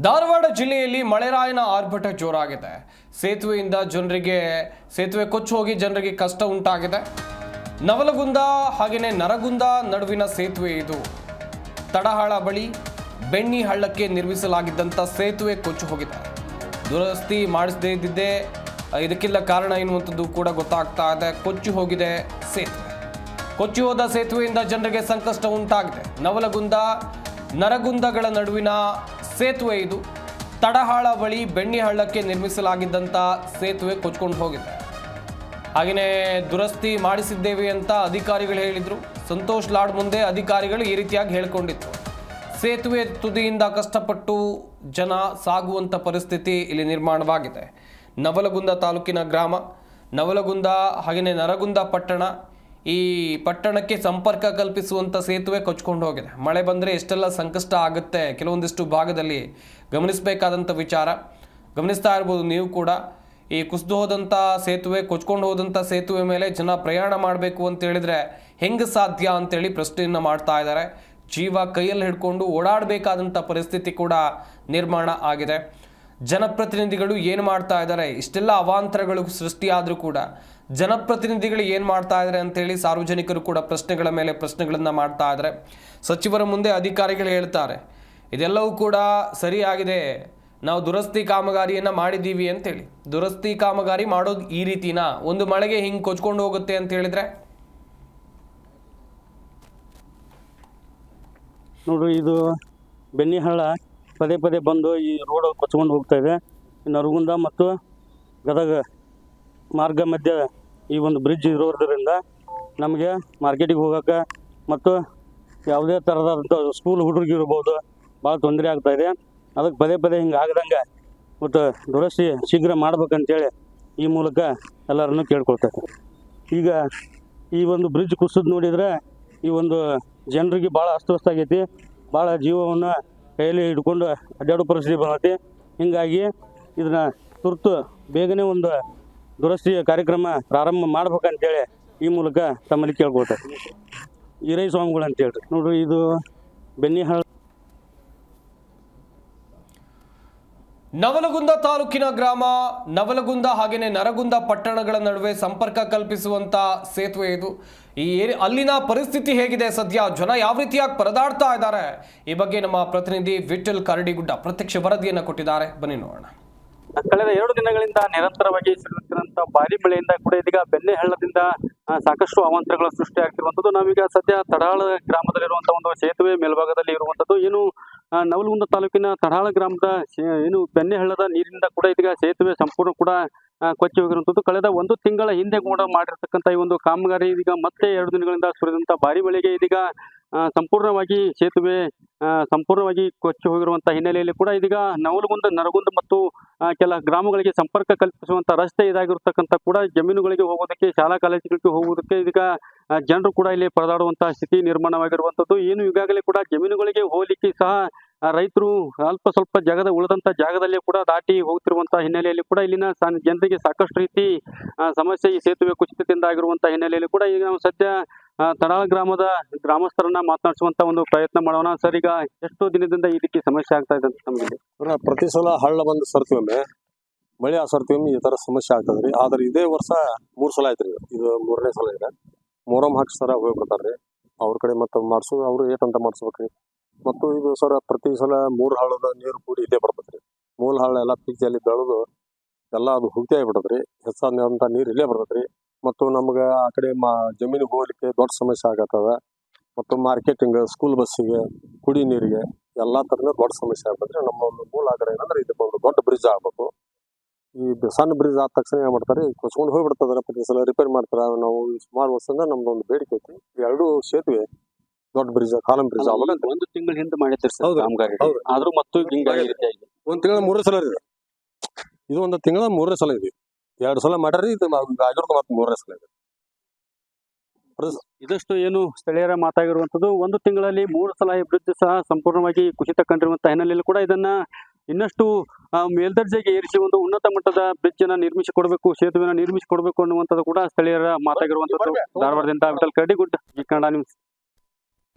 ಧಾರವಾಡ ಜಿಲ್ಲೆಯಲ್ಲಿ ಮಳೆರಾಯನ ಆರ್ಭಟ ಜೋರಾಗಿದೆ. ಸೇತುವೆಯಿಂದ ಜನರಿಗೆ, ಸೇತುವೆ ಕೊಚ್ಚಿ ಹೋಗಿ ಜನರಿಗೆ ಕಷ್ಟ ಉಂಟಾಗಿದೆ. ನವಲಗುಂದ ಹಾಗೆಯೇ ನರಗುಂದ ನಡುವಿನ ಸೇತುವೆ ಇದು. ತಡಹಾಳ ಬಳಿ ಬೆಣ್ಣಿ ಹಳ್ಳಕ್ಕೆ ನಿರ್ಮಿಸಲಾಗಿದ್ದಂಥ ಸೇತುವೆ ಕೊಚ್ಚಿ ಹೋಗಿದೆ. ದುರಸ್ತಿ ಮಾಡಿಸದೇ ಇದ್ದಿದ್ದೇ, ಇದಕ್ಕೆಲ್ಲ ಕಾರಣ ಎನ್ನುವಂಥದ್ದು ಕೂಡ ಗೊತ್ತಾಗ್ತಾ ಇದೆ. ಕೊಚ್ಚಿ ಹೋಗಿದೆ ಸೇತುವೆ. ಕೊಚ್ಚಿ ಹೋದ ಸೇತುವೆಯಿಂದ ಜನರಿಗೆ ಸಂಕಷ್ಟ ಉಂಟಾಗಿದೆ. ನವಲಗುಂದ, ನರಗುಂದಗಳ ನಡುವಿನ ಸೇತುವೆ ಇದು. ತಡಹಾಳ ಬಳಿ ಬೆಣ್ಣಿಹಳ್ಳಕ್ಕೆ ನಿರ್ಮಿಸಲಾಗಿದ್ದಂಥ ಸೇತುವೆ ಕೊಚ್ಕೊಂಡು ಹೋಗಿದೆ. ಹಾಗೆಯೇ ದುರಸ್ತಿ ಮಾಡಿಸಿದ್ದೇವೆ ಅಂತ ಅಧಿಕಾರಿಗಳು ಹೇಳಿದರು. ಸಂತೋಷ್ ಲಾಡ್ ಮುಂದೆ ಅಧಿಕಾರಿಗಳು ಈ ರೀತಿಯಾಗಿ ಹೇಳಿಕೊಂಡಿತ್ತು ಸೇತುವೆ ತುದಿಯಿಂದ ಕಷ್ಟಪಟ್ಟು ಜನ ಸಾಗುವಂಥ ಪರಿಸ್ಥಿತಿ ಇಲ್ಲಿ ನಿರ್ಮಾಣವಾಗಿದೆ. ನವಲಗುಂದ ತಾಲೂಕಿನ ಗ್ರಾಮ, ನವಲಗುಂದ ಹಾಗೆಯೇ ನರಗುಂದ ಪಟ್ಟಣ ಈ ಪಟ್ಟಣಕ್ಕೆ ಸಂಪರ್ಕ ಕಲ್ಪಿಸುವಂಥ ಸೇತುವೆ ಕೊಚ್ಕೊಂಡು ಹೋಗಿದೆ. ಮಳೆ ಬಂದರೆ ಎಷ್ಟೆಲ್ಲ ಸಂಕಷ್ಟ ಆಗುತ್ತೆ ಕೆಲವೊಂದಿಷ್ಟು ಭಾಗದಲ್ಲಿ ಗಮನಿಸಬೇಕಾದಂಥ ವಿಚಾರ. ಗಮನಿಸ್ತಾ ಇರ್ಬೋದು ನೀವು ಕೂಡ. ಈ ಕುಸಿದು ಹೋದಂಥ ಸೇತುವೆ, ಕೊಚ್ಕೊಂಡು ಹೋದಂಥ ಸೇತುವೆ ಮೇಲೆ ಜನ ಪ್ರಯಾಣ ಮಾಡಬೇಕು ಅಂತ ಹೇಳಿದ್ರೆ ಹೆಂಗೆ ಸಾಧ್ಯ ಅಂತೇಳಿ ಪ್ರಶ್ನೆಯನ್ನು ಮಾಡ್ತಾ ಇದ್ದಾರೆ. ಜೀವ ಕೈಯಲ್ಲಿ ಹಿಡ್ಕೊಂಡು ಓಡಾಡಬೇಕಾದಂಥ ಪರಿಸ್ಥಿತಿ ಕೂಡ ನಿರ್ಮಾಣ ಆಗಿದೆ. ಜನಪ್ರತಿನಿಧಿಗಳು ಏನು ಮಾಡ್ತಾ ಇದ್ದಾರೆ? ಇಷ್ಟೆಲ್ಲ ಅವಾಂತರಗಳು ಸೃಷ್ಟಿಯಾದರೂ ಕೂಡ ಜನಪ್ರತಿನಿಧಿಗಳು ಏನು ಮಾಡ್ತಾ ಇದ್ದಾರೆ ಅಂತೇಳಿ ಸಾರ್ವಜನಿಕರು ಕೂಡ ಪ್ರಶ್ನೆಗಳ ಮೇಲೆ ಪ್ರಶ್ನೆಗಳನ್ನು ಮಾಡ್ತಾ ಇದ್ದಾರೆ ಸಚಿವರ ಮುಂದೆ ಅಧಿಕಾರಿಗಳು ಹೇಳ್ತಾರೆ, ಇದೆಲ್ಲವೂ ಕೂಡ ಸರಿಯಾಗಿದೆ. ನಾವು ದುರಸ್ತಿ ಕಾಮಗಾರಿಯನ್ನು ಮಾಡಿದ್ದೀವಿ ಅಂತೇಳಿ ದುರಸ್ತಿ ಕಾಮಗಾರಿ ಮಾಡೋದು ಈ ರೀತಿನ? ಒಂದು ಮಳೆಗೆ ಹಿಂಗೆ ಕೊಚ್ಕೊಂಡು ಹೋಗುತ್ತೆ ಅಂತ ಹೇಳಿದ್ರೆ? ನೋಡು, ಇದು ಬೆನ್ನಿಹಳ್ಳ ಪದೇ ಪದೇ ಬಂದು ಈ ರೋಡ್ ಕೊಚ್ಕೊಂಡು ಹೋಗ್ತಾ ಇದೆ. ನರಗುಂದ ಮತ್ತು ಗದಗ ಮಾರ್ಗ ಮಧ್ಯ ಈ ಒಂದು ಬ್ರಿಡ್ಜ್ ಇರೋದ್ರಿಂದ ನಮಗೆ ಮಾರ್ಕೆಟಿಗೆ ಹೋಗೋಕೆ ಮತ್ತು ಯಾವುದೇ ಥರದಂಥ ಸ್ಕೂಲ್ ಹುಡುಗಿ ಇರ್ಬೋದು ಭಾಳ ತೊಂದರೆ ಆಗ್ತಾ ಇದೆ. ಅದಕ್ಕೆ ಪದೇ ಪದೇ ಹಿಂಗೆ ಆಗದಂಗೆ ಮತ್ತು ದುರಸ್ತಿ ಶೀಘ್ರ ಮಾಡ್ಬೇಕಂತೇಳಿ ಈ ಮೂಲಕ ಎಲ್ಲರನ್ನು ಕೇಳ್ಕೊಳ್ತಾರೆ ಈಗ ಈ ಒಂದು ಬ್ರಿಡ್ಜ್ ಕುಸಿದ್ ನೋಡಿದ್ರೆ ಈ ಒಂದು ಜನರಿಗೆ ಭಾಳ ಅಸ್ತವ್ಯಸ್ತ ಆಗೈತಿ. ಭಾಳ ಜೀವವನ್ನು ಕೈಯಲ್ಲಿ ಹಿಡ್ಕೊಂಡು ಅಡ್ಡಾಡೋ ಪರಿಸ್ಥಿತಿ ಬಂದೈತಿ. ಹೀಗಾಗಿ ಇದನ್ನ ತುರ್ತು ಬೇಗನೆ ಒಂದು ದುರಸ್ತಿ ಕಾರ್ಯಕ್ರಮ ಪ್ರಾರಂಭ ಮಾಡ್ಬೇಕಂತೇಳಿ ಈ ಮೂಲಕ ತಮ್ಮಲ್ಲಿ ಕೇಳ್ಕೊಳ್ತಾರೆ ಈರೈ ಸ್ವಾಮಿಗಳು ಹೇಳಿ ನೋಡ್ರಿ, ಇದು ಬೆನ್ನಿಹಾಳ ನವಲಗುಂದ ತಾಲೂಕಿನ ಗ್ರಾಮ, ನವಲಗುಂದ ಹಾಗೆಯೇ ನರಗುಂದ ಪಟ್ಟಣಗಳ ನಡುವೆ ಸಂಪರ್ಕ ಕಲ್ಪಿಸುವಂತ ಸೇತುವೆ ಇದು. ಈ ಅಲ್ಲಿನ ಪರಿಸ್ಥಿತಿ ಹೇಗಿದೆ ಸದ್ಯ? ಜನ ಯಾವ ರೀತಿಯಾಗಿ ಪರದಾಡ್ತಾ ಇದ್ದಾರೆ? ಈ ಬಗ್ಗೆ ನಮ್ಮ ಪ್ರತಿನಿಧಿ ವಿಠಲ್ ಕರಡಿಗುಡ್ಡ ಪ್ರತ್ಯಕ್ಷ ವರದಿಯನ್ನು ಕೊಟ್ಟಿದ್ದಾರೆ. ಬನ್ನಿ ನೋಡೋಣ. ಕಳೆದ ಎರಡು ದಿನಗಳಿಂದ ನಿರಂತರವಾಗಿ ಸುರಿಯುತ್ತಿರುವಂತಹ ಭಾರಿ ಮಳೆಯಿಂದ ಕೂಡ ಇದೀಗ ಬೆಣ್ಣೆ ಹಳ್ಳದಿಂದ ಸಾಕಷ್ಟು ಅವಾಂತರಗಳು ಸೃಷ್ಟಿ ಆಗ್ತಿರುವಂತದ್ದು ನಾವೀಗ ಸದ್ಯ ತಡಾಳ ಗ್ರಾಮದಲ್ಲಿರುವಂತಹ ಒಂದು ಸೇತುವೆ ಮೇಲ್ಭಾಗದಲ್ಲಿ ಇರುವಂತದ್ದು ಏನು ನವಲಗುಂದ ತಾಲೂಕಿನ ತಡಾಳ ಗ್ರಾಮದ ಏನು ಬೆಣ್ಣೆ ಹಳ್ಳದ ನೀರಿನಿಂದ ಕೂಡ ಇದೀಗ ಸೇತುವೆ ಸಂಪೂರ್ಣ ಕೂಡ ಕೊಚ್ಚಿ ಹೋಗಿರುವಂತದ್ದು ಕಳೆದ ಒಂದು ತಿಂಗಳ ಹಿಂದೆ ಕೂಡ ಮಾಡಿರ್ತಕ್ಕಂಥ ಈ ಒಂದು ಕಾಮಗಾರಿ ಇದೀಗ ಮತ್ತೆ ಎರಡು ದಿನಗಳಿಂದ ಸುರಿದಂತಹ ಭಾರಿ ಮಳೆಗೆ ಇದೀಗ ಸಂಪೂರ್ಣವಾಗಿ ಸೇತುವೆ ಸಂಪೂರ್ಣವಾಗಿ ಕೊಚ್ಚಿ ಹೋಗಿರುವಂತಹ ಹಿನ್ನೆಲೆಯಲ್ಲಿ ಕೂಡ ಇದೀಗ ನವಲಗುಂದ, ನರಗುಂದ ಮತ್ತು ಕೆಲ ಗ್ರಾಮಗಳಿಗೆ ಸಂಪರ್ಕ ಕಲ್ಪಿಸುವಂತ ರಸ್ತೆ ಇದಾಗಿರ್ತಕ್ಕಂಥ ಕೂಡ ಜಮೀನುಗಳಿಗೆ ಹೋಗೋದಕ್ಕೆ ಶಾಲಾ ಕಾಲೇಜುಗಳಿಗೆ ಹೋಗುವುದಕ್ಕೆ ಇದೀಗ ಜನರು ಕೂಡ ಇಲ್ಲಿ ಪರದಾಡುವಂತಹ ಸ್ಥಿತಿ ನಿರ್ಮಾಣವಾಗಿರುವಂಥದ್ದು ಏನು ಈಗಾಗಲೇ ಕೂಡ ಜಮೀನುಗಳಿಗೆ ಹೋಗಲಿಕ್ಕೆ ಸಹ ರೈತರು ಅಲ್ಪ ಸ್ವಲ್ಪ ಜಾಗದ, ಉಳಿದಂತ ಜಾಗದಲ್ಲಿ ಕೂಡ ದಾಟಿ ಹೋಗ್ತಿರುವಂತಹ ಹಿನ್ನೆಲೆಯಲ್ಲಿ ಕೂಡ ಇಲ್ಲಿನ ಜನರಿಗೆ ಸಾಕಷ್ಟು ರೀತಿ ಸಮಸ್ಯೆ ಈ ಸೇತುವೆ ಕುಸಿತದಿಂದ ಆಗಿರುವಂತಹ ಹಿನ್ನೆಲೆಯಲ್ಲಿ ಕೂಡ ಈಗ ನಾವು ಸದ್ಯ ತಡಾಳ ಗ್ರಾಮದ ಗ್ರಾಮಸ್ಥರನ್ನ ಮಾತನಾಡಿಸುವಂತ ಒಂದು ಪ್ರಯತ್ನ ಮಾಡೋಣ. ಸರ್, ಈಗ ಎಷ್ಟು ದಿನದಿಂದ ಈ ರೀತಿ ಸಮಸ್ಯೆ ಆಗ್ತಾ ಇದೆ ಅಂತ ನಮಗೆ ಪ್ರತಿ ಸಲ ಹಳ್ಳ ಬಂದು ಸರ್ತಿವೊಮ್ಮೆ ಮಳೆ ಆ ಸರ್ತಿವೊಮ್ಮೆ ಈ ತರ ಸಮಸ್ಯೆ ಆಗ್ತದ್ರಿ ಆದ್ರೆ ಇದೇ ವರ್ಷ ಮೂರ್ ಸಲ ಆಯ್ತ್ರಿ ಇದು. ಮೂರನೇ ಸಲ ಇದೆ. ಮೊರಂ ಹಾಕ್ಸ್ತಾರ ಹೋಗ್ಬಿಡ್ತಾರ್ರಿ ಅವ್ರ ಕಡೆ ಮತ್ತೆ ಮಾಡಿಸು, ಅವ್ರು ಏಟಂತ ಮಾಡಿಸ್ಬೇಕ್ರಿ ಮತ್ತು ಇದು ಸರ, ಪ್ರತಿ ಸಲ ಮೂರ್ ಹಳ್ಳದ ನೀರು ಕೂಡಿ ಇದೇ ಬರ್ತದ್ರಿ ಮೂಲ ಹಳ್ಳ ಎಲ್ಲ ಪೀಕಿಯಲ್ಲಿ ಬೆಳೆದು, ಎಲ್ಲ ಅದು ಹುಗ್ತಿ ಆಗ್ಬಿಡತ್ರಿ ಹೆಚ್ಚಾದಂತ ನೀರು ಇಲ್ಲೇ ಬರ್ತದ್ರಿ ಮತ್ತು ನಮ್ಗೆ ಆ ಕಡೆ ಮಾ ಜಮೀನಿಗೆ ಹೋಗ್ಲಿಕ್ಕೆ ದೊಡ್ಡ ಸಮಸ್ಯೆ ಆಗತ್ತದ. ಮತ್ತು ಮಾರ್ಕೆಟಿಂಗ್ ಸ್ಕೂಲ್ ಬಸ್ಸಿಗೆ ಕುಡಿ ನೀರಿಗೆ ಎಲ್ಲಾ ಥರದ ದೊಡ್ಡ ಸಮಸ್ಯೆ ಆಗ್ತದೆ ನಮ್ಮ ಒಂದು ಮೂಲ ಆಗ್ರಹ ಏನಂದ್ರೆ ಇದಕ್ಕೆ ಒಂದು ದೊಡ್ಡ ಬ್ರಿಡ್ಜ್ ಆಗ್ಬೇಕು. ಈ ಸಣ್ಣ ಬ್ರಿಡ್ಜ್ ಆದ ತಕ್ಷಣ ಏನ್ ಮಾಡ್ತಾರೆ ಕೊಚ್ಕೊಂಡು ಹೋಗ್ಬಿಡ್ತದ ಪ್ರತಿ ಸಲ ರಿಪೇರ್ ಮಾಡ್ತಾರ. ನಾವು ಸುಮಾರು ವರ್ಷದಿಂದ ನಮ್ದು ಒಂದು ಬೇಡಿಕೆ ಐತಿ. ಎರಡು ಸೇತುವೆ ದೊಡ್ಡ ಬ್ರಿಡ್ಜ್ ಕಾಲಂ ಬ್ರಿಡ್ಜ್ ಒಂದು ತಿಂಗಳ ಹಿಂದೆ ಮಾಡಿರ್ತೀರಿ ಸರ್. ಕಾಮಗಾರಿ. ಆದ್ರೂ ಮತ್ತು ಹಿಂಗಾಗಿ ಒಂದ್ ತಿಂಗಳ ಮೂರೇ ಸಲ ಇದೆ. ಇದು ಒಂದು ತಿಂಗಳ ಮೂರನೇ ಸಲ ಇದೆ. ಎರಡು ಸಲ ಮಾಡ್ರಿ ಇದು ಆಗಿರೋದು ಮತ್ತೆ ಮೂರನೇ ಸಲ ಇದೆ. ಇದಷ್ಟು ಏನು ಸ್ಥಳೀಯರ ಮಾತಾಗಿರುವಂಥದ್ದು. ಒಂದು ತಿಂಗಳಲ್ಲಿ ಮೂರು ಸಲ ಈ ಬ್ರಿಡ್ಜ್ ಸಹ ಸಂಪೂರ್ಣವಾಗಿ ಕುಸಿತ ಕಂಡಿರುವಂತಹ ಹಿನ್ನೆಲೆಯಲ್ಲಿ ಕೂಡ ಇದನ್ನ ಇನ್ನಷ್ಟು ಮೇಲ್ದರ್ಜೆಗೆ ಏರಿಸಿ ಒಂದು ಉನ್ನತ ಮಟ್ಟದ ಬ್ರಿಡ್ಜ್ ಅನ್ನ ನಿರ್ಮಿಸಿ ಕೊಡಬೇಕು ಸೇತುವೆನ ನಿರ್ಮಿಸಿ ಕೊಡಬೇಕು ಅನ್ನುವಂಥದ್ದು ಕೂಡ ಸ್ಥಳೀಯರ ಮಾತಾಗಿರುವಂಥದ್ದು. ಧಾರವಾಡದಿಂದ ವಿಠಲ್ ಕರಡಿಗುಡ್ ಈ ಕನ್ನಡ ನ್ಯೂಸ್